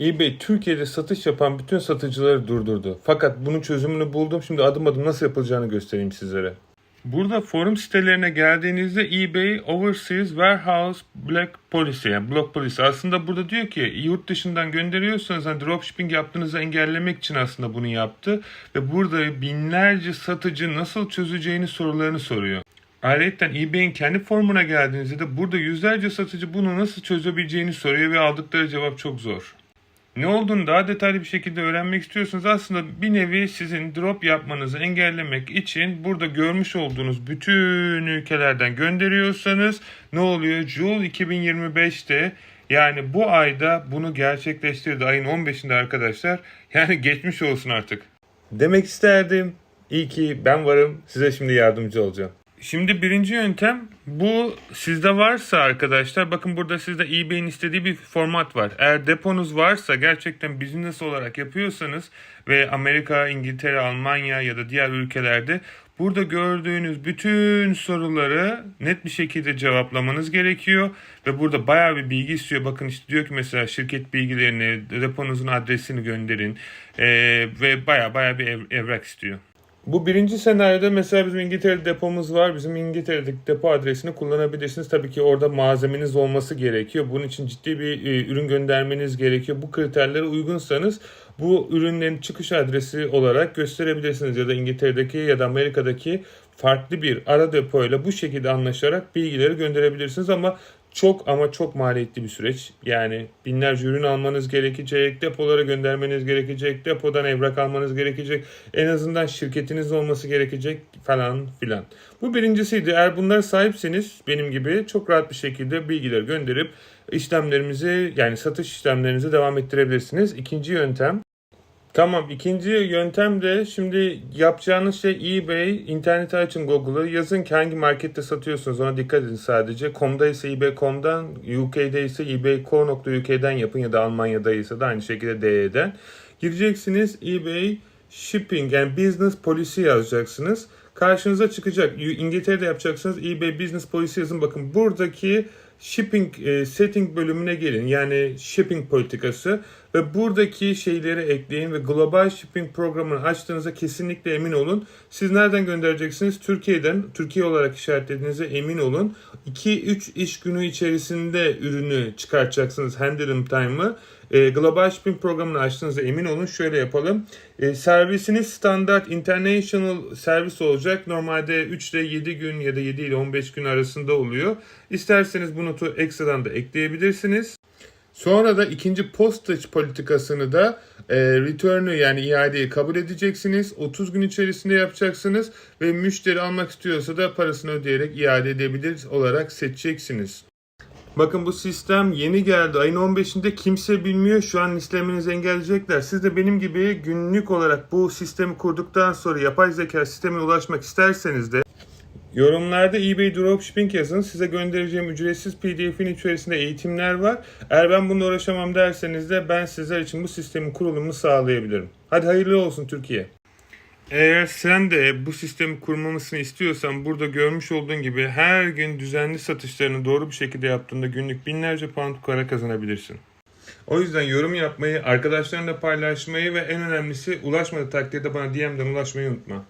eBay Türkiye'de satış yapan bütün satıcıları durdurdu. Fakat bunun çözümünü buldum. Şimdi adım adım nasıl yapılacağını göstereyim sizlere. Burada forum sitelerine geldiğinizde eBay Overseas Warehouse Block Policy yani Block Policy aslında burada diyor ki yurt dışından gönderiyorsanız hani dropshipping yaptığınızı engellemek için aslında bunu yaptı ve burada binlerce satıcı nasıl çözeceğini sorularını soruyor. Ayrıca eBay'in kendi formuna geldiğinizde de burada yüzlerce satıcı bunu nasıl çözebileceğini soruyor ve aldıkları cevap çok zor. Ne olduğunu daha detaylı bir şekilde öğrenmek istiyorsanız aslında bir nevi sizin drop yapmanızı engellemek için burada görmüş olduğunuz bütün ülkelerden gönderiyorsanız ne oluyor? Joule 2025'te yani bu ayda bunu gerçekleştirdi ayın 15'inde arkadaşlar. Yani geçmiş olsun artık. Demek isterdim. İyi ki ben varım. Size şimdi yardımcı olacağım. Şimdi birinci yöntem bu sizde varsa arkadaşlar bakın burada sizde eBay'in istediği bir format var. Eğer deponuz varsa gerçekten business olarak yapıyorsanız ve Amerika, İngiltere, Almanya ya da diğer ülkelerde burada gördüğünüz bütün soruları net bir şekilde cevaplamanız gerekiyor. Ve burada bayağı bir bilgi istiyor. Bakın işte diyor ki mesela şirket bilgilerini, deponuzun adresini gönderin Ee, ve bayağı bayağı bir ev- evrak istiyor. Bu birinci senaryoda mesela bizim İngiltere'de depomuz var. Bizim İngiltere'deki depo adresini kullanabilirsiniz. Tabii ki orada malzemeniz olması gerekiyor. Bunun için ciddi bir e, ürün göndermeniz gerekiyor. Bu kriterlere uygunsanız bu ürünlerin çıkış adresi olarak gösterebilirsiniz. Ya da İngiltere'deki ya da Amerika'daki farklı bir ara depoyla bu şekilde anlaşarak bilgileri gönderebilirsiniz ama çok ama çok maliyetli bir süreç. Yani binlerce ürün almanız gerekecek, depolara göndermeniz gerekecek, depodan evrak almanız gerekecek, en azından şirketiniz olması gerekecek falan filan. Bu birincisiydi. Eğer bunlara sahipseniz benim gibi çok rahat bir şekilde bilgileri gönderip işlemlerimizi yani satış işlemlerinizi devam ettirebilirsiniz. İkinci yöntem Tamam ikinci yöntem de şimdi yapacağınız şey eBay, interneti açın Google'ı yazın ki hangi markette satıyorsunuz ona dikkat edin sadece. Com'da ise eBay.com'dan, UK'de ise eBay.co.uk'den yapın ya da Almanya'da ise de aynı şekilde DE'den. Gireceksiniz eBay Shipping yani Business Policy yazacaksınız. Karşınıza çıkacak. İngiltere'de yapacaksınız eBay Business Policy yazın. Bakın buradaki shipping e, setting bölümüne gelin. Yani shipping politikası ve buradaki şeyleri ekleyin ve global shipping programını açtığınızda kesinlikle emin olun. Siz nereden göndereceksiniz? Türkiye'den. Türkiye olarak işaretlediğinize emin olun. 2-3 iş günü içerisinde ürünü çıkartacaksınız handling time'ı. E, global shipping programını açtığınızda emin olun. Şöyle yapalım. E, servisiniz standart international servis olacak. Normalde 3 ile 7 gün ya da 7 ile 15 gün arasında oluyor. İsterseniz bu notu ekstradan da ekleyebilirsiniz. Sonra da ikinci postage politikasını da e, return'ü yani iadeyi kabul edeceksiniz. 30 gün içerisinde yapacaksınız ve müşteri almak istiyorsa da parasını ödeyerek iade edebilir olarak seçeceksiniz. Bakın bu sistem yeni geldi. Ayın 15'inde kimse bilmiyor. Şu an listlemenizi engelleyecekler. Siz de benim gibi günlük olarak bu sistemi kurduktan sonra yapay zeka sistemine ulaşmak isterseniz de Yorumlarda eBay Dropshipping yazın. Size göndereceğim ücretsiz PDF'in içerisinde eğitimler var. Eğer ben bununla uğraşamam derseniz de ben sizler için bu sistemin kurulumunu sağlayabilirim. Hadi hayırlı olsun Türkiye. Eğer sen de bu sistemi kurmamasını istiyorsan burada görmüş olduğun gibi her gün düzenli satışlarını doğru bir şekilde yaptığında günlük binlerce pound para kazanabilirsin. O yüzden yorum yapmayı, arkadaşlarınla paylaşmayı ve en önemlisi ulaşmadığı takdirde bana DM'den ulaşmayı unutma.